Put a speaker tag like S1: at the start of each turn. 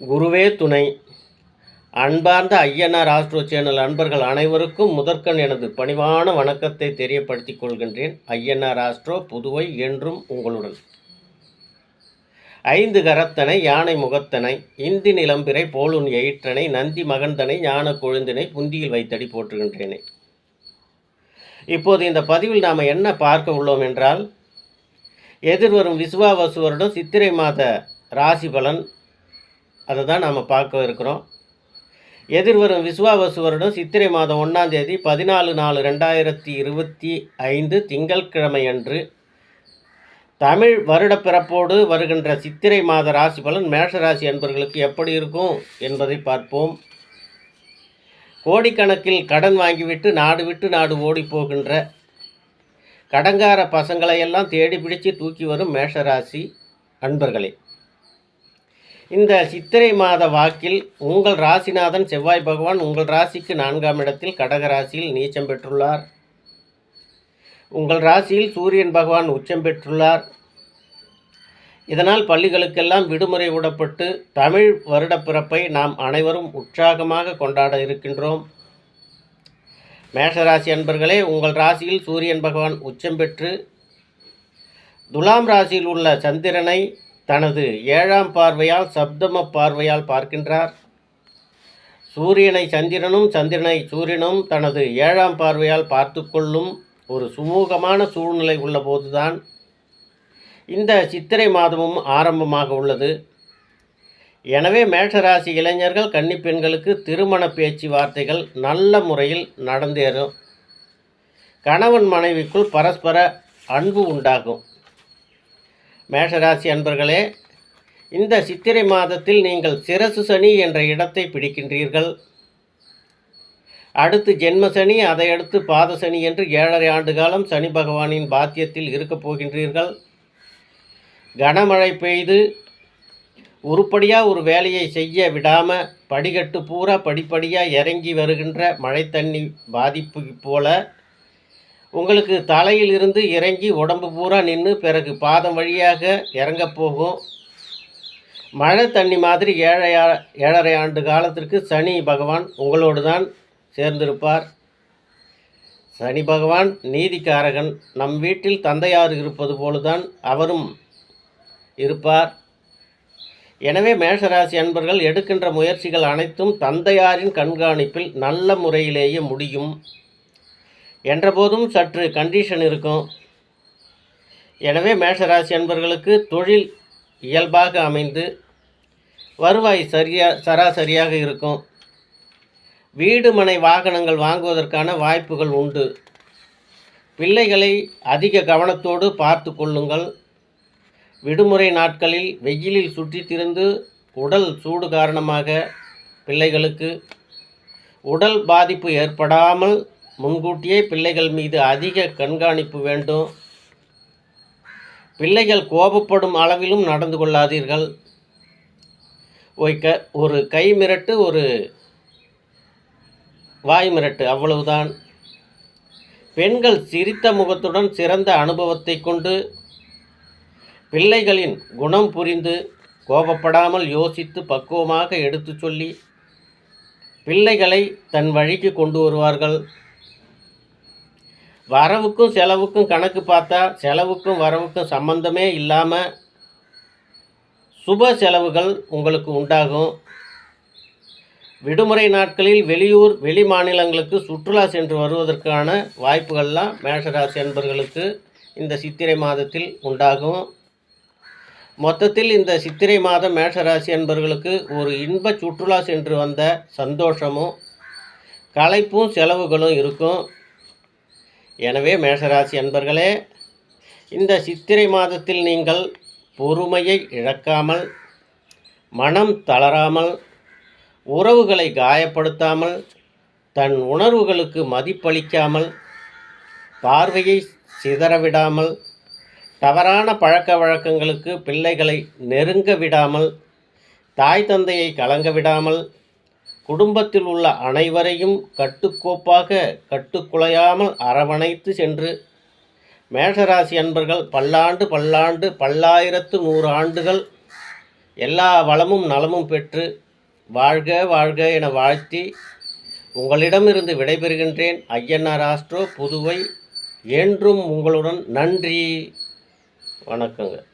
S1: குருவே துணை. அன்பார்ந்த ஐயனார் ஆஸ்ட்ரோ சேனல் அன்பர்கள் அனைவருக்கும் முதற்கண் எனது பணிவான வணக்கத்தை தெரியப்படுத்திக் கொள்கின்றேன். ஐயனார் ஆஸ்ட்ரோ புதுவை என்றும் உங்களுடன். ஐந்து கரத்தனை யானை முகத்தனை இந்தி நிலம்பிரை போலுன் எயிற்றனை நந்தி மகந்தனை ஞான கொழுந்தினை புந்தியில் வைத்தடி போற்றுகின்றேனே. இப்போது இந்த பதிவில் நாம் என்ன பார்க்க உள்ளோம் என்றால் எதிர்வரும் விசுவாவசு வருடம் சித்திரை மாத ராசி பலன் அதை தான் நாம் பார்க்க இருக்கிறோம். எதிர்வரும் விசுவாவசு வருடம் சித்திரை மாதம் ஒன்றாம் தேதி பதினாலு நாலு ரெண்டாயிரத்தி இருபத்தி ஐந்து திங்கட்கிழமை அன்று தமிழ் வருட பிறப்போடு வருகின்ற சித்திரை மாத ராசி பலன் மேஷராசி அன்பர்களுக்கு எப்படி இருக்கும் என்பதை பார்ப்போம். கோடிக்கணக்கில் கடன் வாங்கிவிட்டு நாடு விட்டு நாடு ஓடி போகின்ற கடங்கார பசங்களை எல்லாம் தேடி பிடிச்சு தூக்கி வரும் மேஷராசி அன்பர்களே. இந்த சித்திரை மாத வாக்கில் உங்கள் ராசிநாதன் செவ்வாய் பகவான் உங்கள் ராசிக்கு நான்காம் இடத்தில் கடக ராசியில் நீச்சம் பெற்றுள்ளார். உங்கள் ராசியில் சூரியன் பகவான் உச்சம் பெற்றுள்ளார். இதனால் பள்ளிகளுக்கெல்லாம் விடுமுறை விடப்பட்டு தமிழ் வருடப்பிறப்பை நாம் அனைவரும் உற்சாகமாக கொண்டாட இருக்கின்றோம். மேஷராசி அன்பர்களே உங்கள் ராசியில் சூரியன் பகவான் உச்சம் பெற்று துலாம் ராசியில் உள்ள சந்திரனை தனது ஏழாம் பார்வையால் சப்தம பார்வையால் பார்க்கின்றார். சூரியனை சந்திரனும் சந்திரனை சூரியனும் தனது ஏழாம் பார்வையால் பார்த்து கொள்ளும் ஒரு சுமூகமான சூழ்நிலை உள்ளபோதுதான் இந்த சித்திரை மாதமும் ஆரம்பமாக உள்ளது. எனவே மேஷராசி இளைஞர்கள் கன்னிப்பெண்களுக்கு திருமண பேச்சுவார்த்தைகள் நல்ல முறையில் நடந்தேறும். கணவன் மனைவிக்குள் பரஸ்பர அன்பு உண்டாகும். மேஷராசி அன்பர்களே இந்த சித்திரை மாதத்தில் நீங்கள் சிரசு சனி என்ற இடத்தை பிடிக்கின்றீர்கள். அடுத்து ஜென்ம சனி அதையடுத்து பாத சனி என்று ஏழரை ஆண்டு காலம் சனி பகவானின் பாத்தியத்தில் இருக்கப் போகின்றீர்கள். கனமழை பெய்து உருப்படியாக ஒரு வேலையை செய்ய விடாமல் படிக்கட்டு பூரா படிப்படியாக இறங்கி வருகின்ற மழை தண்ணி பாதிப்பு போல உங்களுக்கு தலையில் இருந்து இறங்கி உடம்பு பூரா நின்று பிறகு பாதம் வழியாக இறங்க போகும். மழை தண்ணி மாதிரி ஏழை ஏழரை ஆண்டு காலத்திற்கு சனி பகவான் உங்களோடு தான் சேர்ந்திருப்பார். சனி பகவான் நீதிக்காரகன். நம் வீட்டில் தந்தையார் இருப்பது போலுதான் அவரும் இருப்பார். எனவே மேஷராசி அன்பர்கள் எடுக்கின்ற முயற்சிகள் அனைத்தும் தந்தையாரின் கண்காணிப்பில் நல்ல முறையிலேயே முடியும். என்றபோதும் சற்று கண்டிஷன் இருக்கும். எனவே மேஷராசி அன்பர்களுக்கு தொழில் இயல்பாக அமைந்து வருவாய் சரியா சராசரியாக இருக்கும். வீடு மனை வாகனங்கள் வாங்குவதற்கான வாய்ப்புகள் உண்டு. பிள்ளைகளை அதிக கவனத்தோடு பார்த்து கொள்ளுங்கள். விடுமுறை நாட்களில் வெயிலில் சுற்றி திரிந்து உடல் சூடு காரணமாக பிள்ளைகளுக்கு உடல் பாதிப்பு ஏற்படாமல் முன்கூட்டியே பிள்ளைகள் மீது அதிக கண்காணிப்பு வேண்டும். பிள்ளைகள் கோபப்படும் அளவிலும் நடந்து கொள்ளாதீர்கள். ஒரு க ஒரு கை மிரட்டு ஒரு வாய் மிரட்டு அவ்வளவுதான். பெண்கள் சிரித்த முகத்துடன் சிறந்த அனுபவத்தை கொண்டு பிள்ளைகளின் குணம் புரிந்து கோபப்படாமல் யோசித்து பக்குவமாக எடுத்துச் சொல்லி பிள்ளைகளை தன் வழிக்கு கொண்டு வருவார்கள். வரவுக்கும் செலவுக்கும் கணக்கு பார்த்தா செலவுக்கும் வரவுக்கும் சம்பந்தமே இல்லாமல் சுப செலவுகள் உங்களுக்கு உண்டாகும். விடுமுறை நாட்களில் வெளியூர் வெளி மாநிலங்களுக்கு சுற்றுலா சென்று வருவதற்கான வாய்ப்புகள்லாம் மேஷராசி அன்பர்களுக்கு இந்த சித்திரை மாதத்தில் உண்டாகும். மொத்தத்தில் இந்த சித்திரை மாதம் மேஷராசி அன்பர்களுக்கு ஒரு இன்ப சுற்றுலா சென்று வந்த சந்தோஷமும் களைப்பும் செலவுகளும் இருக்கும். எனவே மேஷராசி அன்பர்களே இந்த சித்திரை மாதத்தில் நீங்கள் பொறுமையை இழக்காமல் மனம் தளராமல் உறவுகளை காயப்படுத்தாமல் தன் உணர்வுகளுக்கு மதிப்பளிக்காமல் பார்வையை சிதறவிடாமல் தவறான பழக்க வழக்கங்களுக்கு பிள்ளைகளை நெருங்க விடாமல் தாய் தந்தையை கலங்க விடாமல் குடும்பத்தில் உள்ள அனைவரையும் கட்டுக்கோப்பாக கட்டுக்குலையாமல் அரவணைத்து சென்று மேஷராசி அன்பர்கள் பல்லாண்டு பல்லாண்டு பல்லாயிரத்து நூறு ஆண்டுகள் எல்லா வளமும் நலமும் பெற்று வாழ்க வாழ்க என வாழ்த்தி உங்களிடமிருந்து விடைபெறுகின்றேன். ஐயனார் ஆஸ்ட்ரோ புதுவை. என்றும் உங்களுடன் நன்றி. வணக்கங்க.